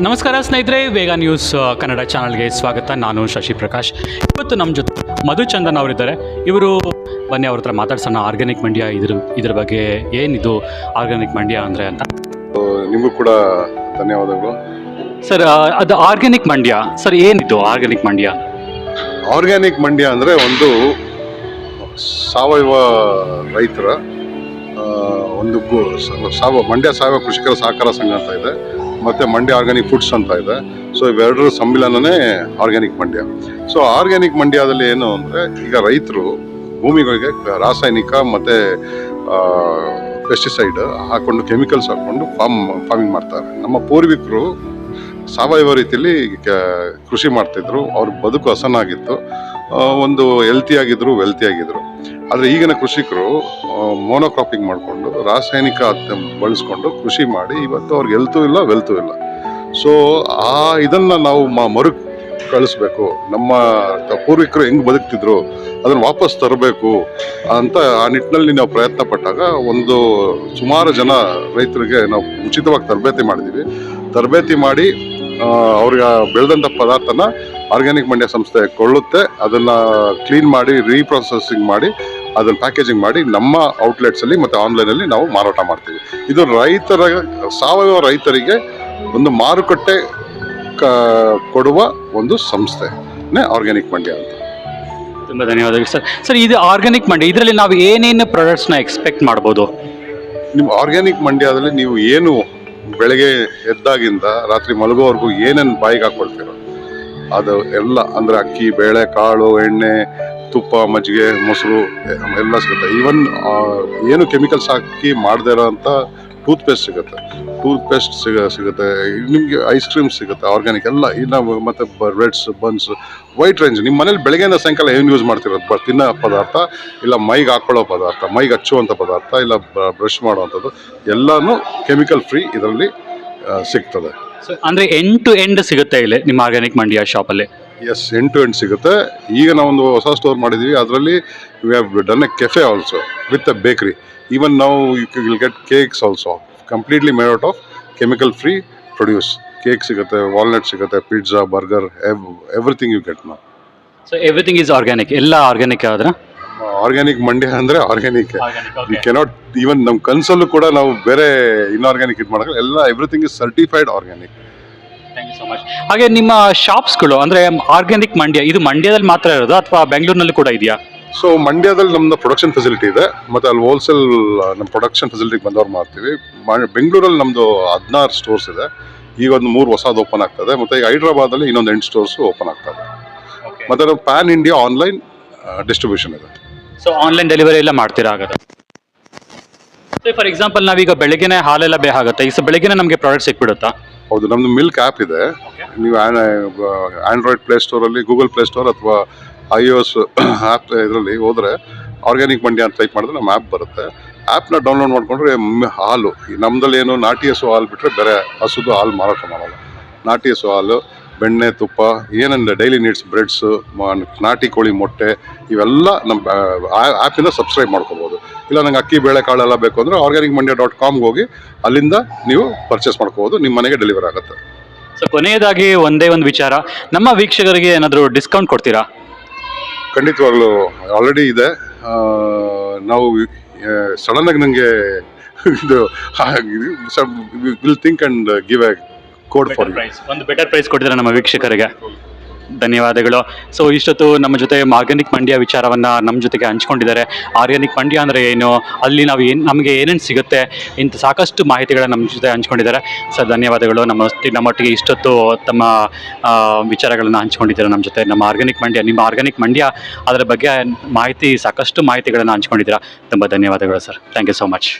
ನಮಸ್ಕಾರ ಸ್ನೇಹಿತರೆ ವೇಗ ನ್ಯೂಸ್ ಕನ್ನಡ ಚಾನಲ್ಗೆ ಸ್ವಾಗತ. ನಾನು ಶಶಿ ಪ್ರಕಾಶ್. ಇವತ್ತು ನಮ್ಮ ಜೊತೆ ಮಧುಚಂದನ್ ಅವರಿದ್ದಾರೆ. ಇವರು ಬನ್ನಿ ಅವ್ರ ಹತ್ರ ಮಾತಾಡ್ಸೋಣ. ಆರ್ಗ್ಯಾನಿಕ್ ಮಂಡ್ಯ ಇದ್ರ ಇದ್ರ ಬಗ್ಗೆ ಏನಿದು ಆರ್ಗ್ಯಾನಿಕ್ ಮಂಡ್ಯ ಅಂದರೆ ಅಂತ. ನಿಮಗೂ ಕೂಡ ಧನ್ಯವಾದಗಳು. ಸರ್ ಅದು ಆರ್ಗ್ಯಾನಿಕ್ ಮಂಡ್ಯ. ಸರ್ ಏನಿದು ಆರ್ಗ್ಯಾನಿಕ್ ಮಂಡ್ಯ? ಆರ್ಗ್ಯಾನಿಕ್ ಮಂಡ್ಯ ಅಂದರೆ ಒಂದು ಸಾವಯವ ರೈತರ ಒಂದು ಸಾವ ಮಂಡ್ಯ ಸಾವಯವ ಕೃಷಿಕರ ಸಹಕಾರ ಸಂಘ ಅಂತ ಇದೆ. ಮತ್ತು ಮಂಡ್ಯ ಆರ್ಗ್ಯಾನಿಕ್ ಫುಡ್ಸ್ ಅಂತ ಇದೆ. ಸೊ ಇವೆರಡರ ಸಮ್ಮಿಲನನೇ ಆರ್ಗ್ಯಾನಿಕ್ ಮಂಡ್ಯ. ಸೊ ಆರ್ಗ್ಯಾನಿಕ್ ಮಂಡ್ಯದಲ್ಲಿ ಏನು ಅಂದರೆ ಈಗ ರೈತರು ಭೂಮಿಗಳಿಗೆ ರಾಸಾಯನಿಕ ಮತ್ತು ಪೆಸ್ಟಿಸೈಡ್ ಹಾಕೊಂಡು ಕೆಮಿಕಲ್ಸ್ ಹಾಕೊಂಡು ಫಾರ್ಮ್ ಫಾರ್ಮಿಂಗ್ ಮಾಡ್ತಾರೆ. ನಮ್ಮ ಪೂರ್ವಿಕರು ಸಾವಯವ ರೀತಿಯಲ್ಲಿ ಕೃಷಿ ಮಾಡ್ತಿದ್ರು. ಅವ್ರ ಬದುಕು ಹಸನಾಗಿತ್ತು. ಒಂದು ಹೆಲ್ತಿ ಆಗಿದ್ರು ವೆಲ್ತಿ ಆಗಿದ್ರು. ಆದರೆ ಈಗಿನ ಕೃಷಿಕರು ಮೋನೋಕ್ರಾಪಿಂಗ್ ಮಾಡಿಕೊಂಡು, ರಾಸಾಯನಿಕ ಬಳಸ್ಕೊಂಡು ಕೃಷಿ ಮಾಡಿ, ಇವತ್ತು ಅವ್ರಿಗೆ ಹೆಲ್ತು ಇಲ್ಲ ವೆಲ್ತು ಇಲ್ಲ. ಸೊ ಆ ಇದನ್ನ ನಾವು ಮರು ಕಳಿಸ್ಬೇಕು. ನಮ್ಮ ಪೂರ್ವಿಕರು ಹೆಂಗ್ ಬದುಕ್ತಿದ್ರು, ಅದನ್ನ ವಾಪಸ್ ತರಬೇಕು ಅಂತ ಆ ನಿಟ್ಟಿನಲ್ಲಿ ನಾವು ಪ್ರಯತ್ನ ಪಟ್ಟಾಗ ಒಂದು ಸುಮಾರು ಜನ ರೈತರಿಗೆ ನಾವು ಉಚಿತವಾಗಿ ತರಬೇತಿ ಮಾಡಿದ್ದೀವಿ ತರಬೇತಿ ಮಾಡಿ ಅವ್ರಿಗೆ ಬೆಳೆದಂಥ ಪದಾರ್ಥನ ಆರ್ಗ್ಯಾನಿಕ್ ಮಂಡ್ಯ ಸಂಸ್ಥೆ ಕೊಳ್ಳುತ್ತೆ. ಅದನ್ನ ಕ್ಲೀನ್ ಮಾಡಿ ರೀಪ್ರೊಸೆಸಿಂಗ್ ಮಾಡಿ ಅದನ್ನ ಪ್ಯಾಕೇಜಿಂಗ್ ಮಾಡಿ ನಮ್ಮ ಔಟ್ಲೆಟ್ಸ್ ಅಲ್ಲಿ ಮತ್ತೆ ಆನ್ಲೈನ್ ಅಲ್ಲಿ ನಾವು ಮಾರಾಟ ಮಾಡ್ತೀವಿ. ಇದು ರೈತರ ಸಾವಯವ ರೈತರಿಗೆ ಒಂದು ಮಾರುಕಟ್ಟೆ ಕ- ಕೊಡುವ ಒಂದು ಸಂಸ್ಥೆನೇ ಆರ್ಗ್ಯಾನಿಕ್ ಮಂಡ್ಯ ಅಂತ. ತುಂಬ ಧನ್ಯವಾದಗಳು ಸರ್. ಸರ್ ಇದು ಆರ್ಗ್ಯಾನಿಕ್ ಮಂಡ್ಯ ಇದರಲ್ಲಿ ನಾವು ಏನೇನು ಪ್ರಾಡಕ್ಟ್ಸ್ನ ಎಕ್ಸ್ಪೆಕ್ಟ್ ಮಾಡ್ಬೋದು? ನಿಮ್ಮ ಆರ್ಗ್ಯಾನಿಕ್ ಮಂಡ್ಯದಲ್ಲಿ ನೀವು ಏನು ಬೆಳಗ್ಗೆ ಎದ್ದಾಗಿಂದ ರಾತ್ರಿ ಮಲಗೋವರೆಗೂ ಏನೇನು ಬಾಯಿಗೆ ಹಾಕೊಳ್ತೀರೋ ಅದು ಎಲ್ಲ ಅಂದರೆ ಅಕ್ಕಿ, ಬೇಳೆ, ಕಾಳು, ಎಣ್ಣೆ, ತುಪ್ಪ, ಮಜ್ಜಿಗೆ, ಮೊಸರು ಎಲ್ಲ ಸಿಗುತ್ತೆ. ಈವನ್ ಏನು ಕೆಮಿಕಲ್ಸ್ ಹಾಕಿ ಮಾಡದೇ ಇರೋಂಥ ಟೂತ್ ಪೇಸ್ಟ್ ಸಿಗುತ್ತೆ. ಟೂತ್ ಪೇಸ್ಟ್ ಸಿಗ, ಸಿಗುತ್ತೆ. ನಿಮಗೆ ಐಸ್ ಕ್ರೀಮ್ ಸಿಗುತ್ತೆ ಆರ್ಗ್ಯಾನಿಕ್ ಎಲ್ಲ. ಇನ್ನು ಮತ್ತು ಬ್ರೆಡ್ಸ್ ಬನ್ಸ್ ವೈಟ್ ರೇಂಜ್ ನಿಮ್ಮ ಮನೇಲಿ ಬೆಳಗ್ಗೆಯಿಂದ ಸಾಯಂಕಾಲ ಏನು ಯೂಸ್ ಮಾಡ್ತಿರೋದು? ಬ, ತಿನ್ನೋ ಪದಾರ್ಥ, ಇಲ್ಲ ಮೈಗೆ ಹಾಕ್ಕೊಳ್ಳೋ ಪದಾರ್ಥ, ಮೈಗೆ ಹಚ್ಚುವಂಥ ಪದಾರ್ಥ, ಇಲ್ಲ ಬ್ರಷ್ ಮಾಡುವಂಥದ್ದು, ಎಲ್ಲನೂ ಕೆಮಿಕಲ್ ಫ್ರೀ ಇದರಲ್ಲಿ ಸಿಗ್ತದೆ. ಸೊ ಅಂದರೆ ಎಂಡ್ ಟು ಎಂಡ್ ಸಿಗುತ್ತೆ ಇಲ್ಲಿ ನಿಮ್ಮ ಆರ್ಗ್ಯಾನಿಕ್ ಶಾಪ್ ಅಲ್ಲಿ? ಎಸ್ ಎಂಡ್ ಟು ಎಂಡ್ ಸಿಗುತ್ತೆ. ಈಗ ನಾವೊಂದು ಹೊಸ ಸ್ಟೋರ್ ಮಾಡಿದ್ದೀವಿ ಅದರಲ್ಲಿ we have done a cafe also with a bakery even ನಾವು you will get cakes also completely made out of chemical free produce cake ಸಿಗುತ್ತೆ ವಾಲ್ನಟ್ ಸಿಗುತ್ತೆ pizza burger everything you get ನಾವು ಸೊ ಎವ್ರಿಥಿಂಗ್ ಈಸ್ ಆರ್ಗ್ಯಾನಿಕ್ ಎಲ್ಲ organic ಆದ್ರೆ? Organic Mandya ಅಂದ್ರೆ organic we cannot even ನಮ್ಮ ಕನ್ಸಲ್ಲೂ ಕೂಡ ನಾವು ಬೇರೆ ಇನ್ಆರ್ಗ್ಯಾನಿಕ್ ಇದು ಮಾಡಲ್ಲ. ಎಲ್ಲ everything is certified organic thank you so much ಹಾಗೆ ನಿಮ್ಮ ಶಾಪ್ಸ್ಗಳು ಅಂದ್ರೆ ಆರ್ಗ್ಯಾನಿಕ್ ಮಂಡ್ಯ ಇದು ಮಂಡ್ಯದಲ್ಲಿ ಮಾತ್ರ ಇರೋದು ಅಥವಾ ಬೆಂಗಳೂರಿನಲ್ಲಿ ಕೂಡ ಇದೆಯಾ? ಸೊ ಮಂಡ್ಯದಲ್ಲಿ ನಮ್ದು ಪ್ರೊಡಕ್ಷನ್ ಫೆಸಿಲಿಟಿ ಇದೆ. ಮತ್ತೆ ಅಲ್ಲಿ ಹೋಲ್ಸೇಲ್ ನಮ್ಮ ಪ್ರೊಡಕ್ಷನ್ ಫೆಸಿಲಿಟಿಗೆ ಬಂದವ್ರು ಮಾಡ್ತೀವಿ. ಬೆಂಗಳೂರಲ್ಲಿ ನಮ್ಮದು ಹದಿನಾರು ಸ್ಟೋರ್ಸ್ ಇದೆ. ಈಗ ಒಂದು ಮೂರು ಹೊಸದು ಓಪನ್ ಆಗ್ತದೆ. ಮತ್ತೆ ಈಗ ಹೈದ್ರಾಬಾದಲ್ಲಿ ಇನ್ನೊಂದು ಎಂಟು ಸ್ಟೋರ್ಸ್ ಓಪನ್ ಆಗ್ತದೆ. ಮತ್ತೆ ನಾವು ಪ್ಯಾನ್ ಇಂಡಿಯಾ ಆನ್ಲೈನ್ ಡಿಸ್ಟ್ರಿಬ್ಯೂಷನ್ ಇರುತ್ತೆ. ಸೊ ಆನ್ಲೈನ್ ಡೆಲಿವರಿ ಎಲ್ಲ ಮಾಡ್ತೀರಾ ಹಾಗಾದ್ರೆ? ಫಾರ್ ಎಕ್ಸಾಂಪಲ್ ನಾವೀಗ ಬೆಳಗ್ಗೆನೆ ಹಾಲೆಲ್ಲ ಬೇಕಾಗುತ್ತೆ ಈಗ ಬೆಳಗ್ಗೆನೆ ನಮಗೆ ಪ್ರಾಡಕ್ಟ್ ಸಿಕ್ಬಿಡುತ್ತಾ? ಹೌದು ನಮ್ದು ಮಿಲ್ಕ್ ಆ್ಯಪ್ ಇದೆ. ನೀವು ಆಂಡ್ರಾಯ್ಡ್ ಪ್ಲೇ ಸ್ಟೋರಲ್ಲಿ ಗೂಗಲ್ ಪ್ಲೇ ಸ್ಟೋರ್ ಅಥವಾ ಐ ಒ ಎಸ್ ಆ್ಯಪ್ ಇದರಲ್ಲಿ ಹೋದರೆ ಆರ್ಗ್ಯಾನಿಕ್ ಮಂಡ್ಯ ಅಂತ ಟೈಪ್ ಮಾಡಿದ್ರೆ ನಮ್ಮ ಆ್ಯಪ್ ಬರುತ್ತೆ. ಆ್ಯಪ್ನ ಡೌನ್ಲೋಡ್ ಮಾಡಿಕೊಂಡ್ರೆ ಹಾಲು. ನಮ್ಮದಲ್ಲಿ ಏನು ನಾಟಿ ಹಸು ಹಾಲು ಬಿಟ್ಟರೆ ಬೇರೆ ಹಸುದು ಹಾಲು ಮಾರಾಟ ಮಾಡೋಲ್ಲ. ನಾಟಿ ಹಸು ಹಾಲು ಬೆಣ್ಣೆ ತುಪ್ಪ ಏನಂದ ಡೈಲಿ ನೀಡ್ಸ್ ಬ್ರೆಡ್ಸು ನಾಟಿ ಕೋಳಿ ಮೊಟ್ಟೆ ಇವೆಲ್ಲ ನಮ್ಮ ಆ್ಯಪಿಂದ ಸಬ್ಸ್ಕ್ರೈಬ್ ಮಾಡ್ಕೋಬೋದು. ಇಲ್ಲ ನಂಗೆ ಅಕ್ಕಿ ಬೇಳೆ ಕಾಳೆಲ್ಲ ಬೇಕು ಅಂದರೆ ಆರ್ಗ್ಯಾನಿಕ್ ಮಂಡ್ಯ ಡಾಟ್ ಕಾಮ್ಗೆ ಹೋಗಿ ಅಲ್ಲಿಂದ ನೀವು ಪರ್ಚೇಸ್ ಮಾಡ್ಕೋಬೋದು ನಿಮ್ಮ ಮನೆಗೆ ಡೆಲಿವರ್ ಆಗುತ್ತೆ. ಸರ್ ಕೊನೆಯದಾಗಿ ಒಂದೇ ಒಂದು ವಿಚಾರ. ನಮ್ಮ ವೀಕ್ಷಕರಿಗೆ ಏನಾದರೂ ಡಿಸ್ಕೌಂಟ್ ಕೊಡ್ತೀರಾ? ಖಂಡಿತವಾಗ್ಲೂ ಆಲ್ರೆಡಿ ಇದೆ. ನಾವು ಸಡನ್ನಾಗಿ ನನಗೆ ಇದು will think and give a code for price ಒಂದು ಬೆಟರ್ ಪ್ರೈಸ್ ಕೊಟ್ಟಿದ್ದಾರೆ ನಮ್ಮ ವೀಕ್ಷಕರಿಗೆ. ಧನ್ಯವಾದಗಳು. ಸೊ ಇಷ್ಟೊತ್ತು ನಮ್ಮ ಜೊತೆ ಆರ್ಗ್ಯಾನಿಕ್ ಮಂಡ್ಯ ವಿಚಾರವನ್ನು ನಮ್ಮ ಜೊತೆಗೆ ಹಂಚ್ಕೊಂಡಿದ್ದಾರೆ. ಆರ್ಗ್ಯಾನಿಕ್ ಮಂಡ್ಯ ಅಂದರೆ ಏನು? ಅಲ್ಲಿ ನಾವು ಏನು ನಮಗೆ ಏನೇನು ಸಿಗುತ್ತೆ? ಇಂಥ ಸಾಕಷ್ಟು ಮಾಹಿತಿಗಳನ್ನು ನಮ್ಮ ಜೊತೆ ಹಂಚ್ಕೊಂಡಿದ್ದಾರೆ. ಸರ್ ಧನ್ಯವಾದಗಳು. ನಮ್ಮ ನಮ್ಮೊಟ್ಟಿಗೆ ಇಷ್ಟೊತ್ತು ತಮ್ಮ ವಿಚಾರಗಳನ್ನು ಹಂಚ್ಕೊಂಡಿದ್ದಾರೆ ನಮ್ಮ ಜೊತೆ. ನಮ್ಮ ಆರ್ಗ್ಯಾನಿಕ್ ಮಂಡ್ಯ ನಿಮ್ಮ ಆರ್ಗ್ಯಾನಿಕ್ ಮಂಡ್ಯ ಅದರ ಬಗ್ಗೆ ಮಾಹಿತಿ ಸಾಕಷ್ಟು ಮಾಹಿತಿಗಳನ್ನು ಹಂಚ್ಕೊಂಡಿದ್ದೀರಾ. ತುಂಬ ಧನ್ಯವಾದಗಳು sir thank you so much